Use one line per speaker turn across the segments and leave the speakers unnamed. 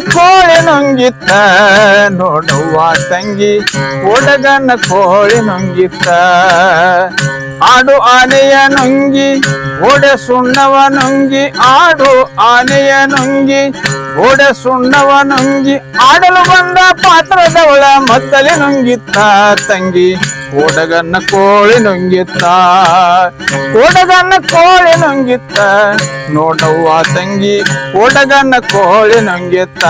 ಕೋಳಿ ನುಂಗಿತ್ತ ನೋಡುವ ತಂಗಿ, ಹುಡುಗನ ಕೋಳಿ ನುಂಗಿತ್ತ. ಆಡು ಆನೆಯ ನುಂಗಿ ಓಡೆ ಸುಣ್ಣವ ನುಂಗಿ, ಆಡು ಆನೆಯ ನುಂಗಿ ಓಡೆ ಸುಣ್ಣವ ನುಂಗಿ, ಆಡಲು ಬಂದ ಪಾತ್ರದವಳ ಮದ್ದಲೆ ನುಂಗಿತ್ತ ತಂಗಿ. ಓಡಗನ್ನ ಕೋಳಿ ನುಂಗಿತ್ತ. ಓಡಗನ್ನ ಕೋಳಿ ನುಂಗಿತ್ತ. ನೋಡವ್ವ ತಂಗಿ ಓಡಗನ್ನ ಕೋಳಿ ನುಂಗಿತ್ತ.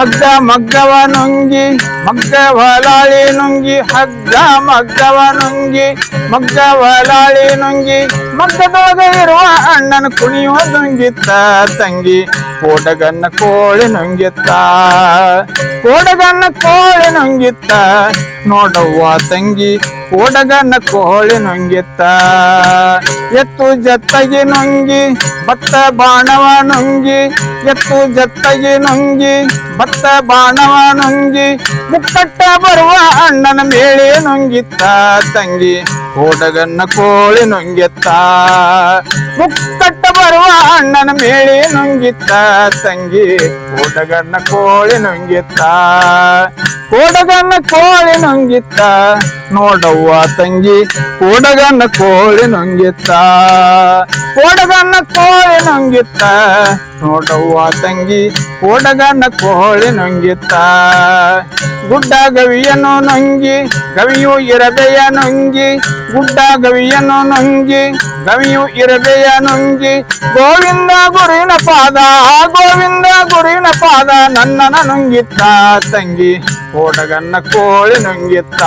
ಹಗ್ಗ ಮಗ್ಗವ ನುಂಗಿ, ಮಗ್ಗ ವಲಾಳಿ ನುಂಗಿ, ಹಗ್ಗ ಮಗ್ಗವ ನುಂಗಿ, ಮಗ್ಗ ವಲಾಳಿ ನುಂಗಿ, ಮಗ್ಗದೊಳಗ ಇರುವ ಅಣ್ಣನ ಕುಣಿಯುವ ನುಂಗಿತ್ತ ತಂಗಿ. ಕೋಡಗನ್ನ ಕೋಳಿ ನಂಗಿತ್ತ. ಕೋಡಗನ್ನ ಕೋಳಿ ನಂಗಿತ್ತ. ನೋಡವ್ವ ತಂಗಿ, ಕೋಡಗನ್ನ ಕೋಳಿ ನಂಗಿತ್ತ. ಎತ್ತು ಜತ್ತಗಿ ನಂಗಿ ಭತ್ತ ಬಾಣವ ನಂಗಿ. ಎತ್ತು ಜತ್ತಗಿ ನಂಗಿ ಭತ್ತ ಬಾಣವ ನಂಗಿ. ಮುಕ್ಕಟ್ಟ ಬರುವ ಅಣ್ಣನ ಮೇಳೆ ನಂಗಿತ್ತ ತಂಗಿ. ಕೋಡಗನ್ನ ಕೋಳಿ ನುಂಗೆತ್ತ. ಮುಕ್ಕಟ್ಟ ಬರುವ ಅಣ್ಣನ ಮೇಳಿ ನುಂಗಿತ್ತ. ತಂಗಿ ಕೋಡಗನ್ನ ಕೋಳಿ ನುಂಗಿತ್ತ. ಕೋಡಗನ್ನ ಕೋಳಿ ನುಂಗಿತ್ತ. ನೋಡವ್ವ ತಂಗಿ ಕೋಡಗನ್ನ ಕೋಳಿ ನಂಗಿತ್ತ. ಕೋಡಗನ್ನ ಕೋಳಿ ನಂಗಿತ್ತ. ನೋಡವ್ವ ತಂಗಿ ಕೋಡಗನ್ನ ಕೋಳಿ ನಂಗಿತ್ತ. ಗುಡ್ಡ ಗವಿಯನ್ನು ನಂಗಿ, ಗವಿಯು ಇರಬೆಯ ನಂಗಿ. ಗುಡ್ಡ ಗವಿಯನ್ನು ನಂಗಿ, ಗವಿಯು ಇರಬೆಯ ನಂಗಿ. ಗೋವಿಂದ ಗುರಿನ ಪಾದ, ಗೋವಿಂದ ಗುರಿನ ಪಾದ ನನ್ನನ ನುಂಗಿತ್ತ ತಂಗಿ. ಕೋಡಗನ್ನ ಕೋಳಿ ನುಂಗಿತ್ತ.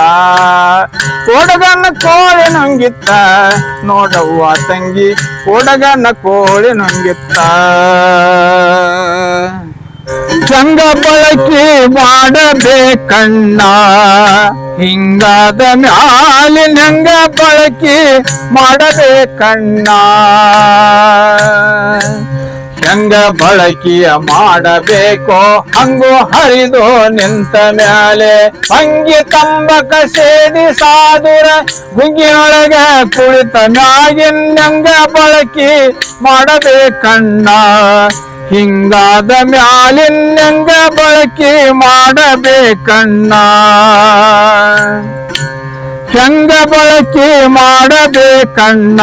ಕೋಡಗನ್ನ ಕೋಳಿ ನುಂಗಿತ್ತ. ನೋಡವ್ವ ತಂಗಿ, ಕೋಡಗನ್ನ ಕೋಳಿ ನುಂಗಿತ್ತ. ಚಂಗ ಬಳಕೆ ಮಾಡಬೇಕಣ್ಣ. ಹಿಂಗಾದ ಮ್ಯಾಲಿನಂಗ ಬಳಕೆ ಮಾಡಬೇಕಣ್ಣ. ಹೆಂಗ ಬಳಕೆಯ ಮಾಡಬೇಕೋ? ಹಂಗು ಹರಿದು ನಿಂತ ಮ್ಯಾಲೆ ಹಂಗಿ ತಂಬಕ ಸೇದಿ ಸಾದುರ ಗುಂಗಿನೊಳಗ ಕುಳಿತ ಮ್ಯಾಗಿನಂಗ ಬಳಕೆ ಮಾಡಬೇಕಣ್ಣ? ಹಿಂಗಾದ ಮ್ಯಾಲಿನಂಗ ಬಳಕೆ ಮಾಡಬೇಕಣ್ಣ? ಹೆಂಗ ಬಳಕೆ ಮಾಡಬೇಕಣ್ಣ?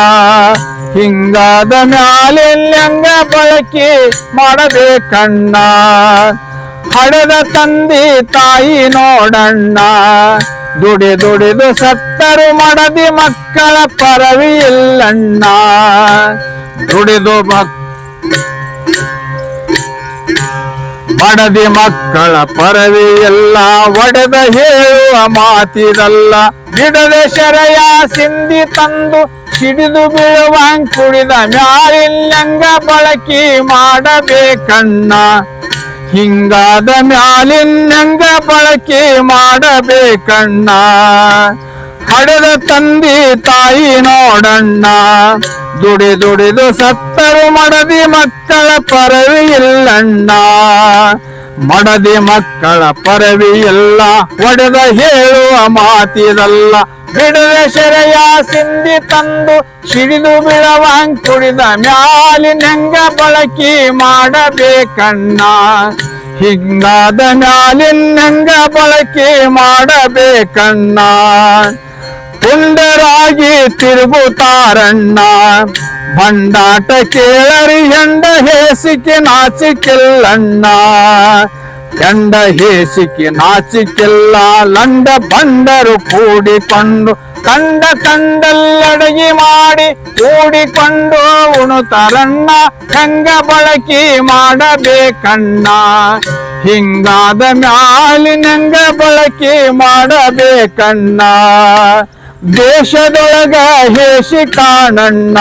ಹಿಂಗಾದ ಮ್ಯಾಲೆಲ್ಲಂಗ ಬಳಕೆ ಮಾಡಬೇಕಣ್ಣ? ಹಡದ ತಂದಿ ತಾಯಿ ನೋಡಣ್ಣ. ದುಡಿ ದುಡಿದು ಸತ್ತರು ಮಡದಿ ಮಕ್ಕಳ ಪರವಿ ಇಲ್ಲಣ್ಣ. ದುಡಿದು ಮಕ್ ಮಡದಿ ಮಕ್ಕಳ ಪರವಿ ಎಲ್ಲ ಒಡೆದ ಹೇಳುವ ಮಾತಿದಲ್ಲ. ಗಿಡದ ಶರಯ ಸಿಂಧಿ ತಂದು ಸಿಡಿದು ಬೀಳುವಂಗ್ ಕುಡಿದ ಮ್ಯಾಲಿಲ್ಲಂಗ ಬಳಕೆ ಮಾಡಬೇಕಣ್ಣ. ಹಿಂಗಾದ ಮ್ಯಾಲಿನಂಗ ಬಳಕೆ ಮಾಡಬೇಕಣ್ಣ. ಹಡೆದ ತಂದಿ ತಾಯಿ ನೋಡಣ್ಣ. ದುಡಿ ದುಡಿದು ಸತ್ತರು ಮಡದಿ ಮಕ್ಕಳ ಪರವಿ ಇಲ್ಲಣ್ಣ. ಮಡದಿ ಮಕ್ಕಳ ಪರವಿ ಇಲ್ಲ, ಒಡೆದ ಹೇಳುವ ಮಾತಿದಲ್ಲ. ಬಿಡದ ಶೆರೆಯ ಸಿಂಧಿ ತಂದು ಸಿಡಿದು ಬಿಡವಂಗ್ ಕುಡಿದ ಮ್ಯಾಲಿನಂಗ ಬಳಕಿ ಮಾಡಬೇಕಣ್ಣ? ಹಿಂಗಾದ ಮ್ಯಾಲಿನಂಗ ಬಳಕೆ ಮಾಡಬೇಕಣ್ಣ? ಪುಂಡರಾಗಿ ತಿರುಗುತ್ತಾರಣ್ಣ? ಬಂಡಾಟ ಕೇಳರಿ ಹೆಂಡ ಹೇಸಿಕೆ ನಾಚಿಕಿಲ್ಲಣ್ಣ? ಗಂಡ ಹೇಸಿಕೆ ನಾಚಿಕೆಲ್ಲ ಲಂಡ ಬಂದರು ಕೂಡಿಕೊಂಡು, ಕಂಡ ಕಂಡಲ್ಲಡಗಿ ಮಾಡಿ ಕೂಡಿಕೊಂಡು ಉಣುತರಣ್ಣ ಹೆಂಗ ಬಳಕೆ ಮಾಡಬೇಕಣ್ಣ. ಹಿಂಗಾದ ಮ್ಯಾಲಿನಂಗ ಬಳಕೆ ಮಾಡಬೇಕಣ್ಣ. ದೇಶದೊಳಗ ಹೇಸಿ ಕಾಣಣ್ಣ.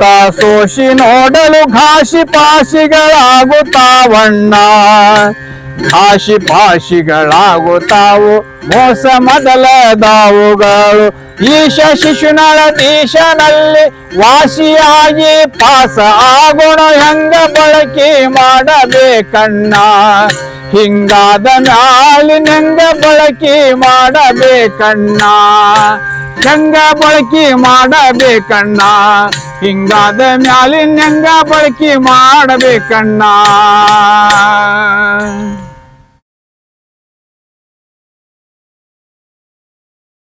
ತಾಸೋಷಿ ನೋಡಲು ಘಾಸಿ ಪಾಸಿಗಳಾಗುತ್ತಾವಣ್ಣ. ಘಾಸಿ ಪಾಶಿಗಳಾಗುತ್ತಾವು ಮೋಸ ಮೊದಲದಾವುಗಳು. ಈಶ ಶಿಶುನಳ ದೇಶನಲ್ಲಿ ವಾಸಿಯಾಗಿ ಪಾಸ ಆಗುಣ ಹೆಂಗ ಬಳಕೆ ಮಾಡಬೇಕಣ್ಣ? ಹಿಂಗಾದ ಮ್ಯಾಲಿನಂಗ ಬಳಕೆ ಮಾಡಬೇಕಣ್ಣ? ಹೆಂಗ ಬಳಕೆ ಮಾಡಬೇಕಣ್ಣ? ಹಿಂಗಾದ ಮ್ಯಾಲಿನ್ಯಂಗ ಬಳಕೆ ಮಾಡಬೇಕಣ್ಣ?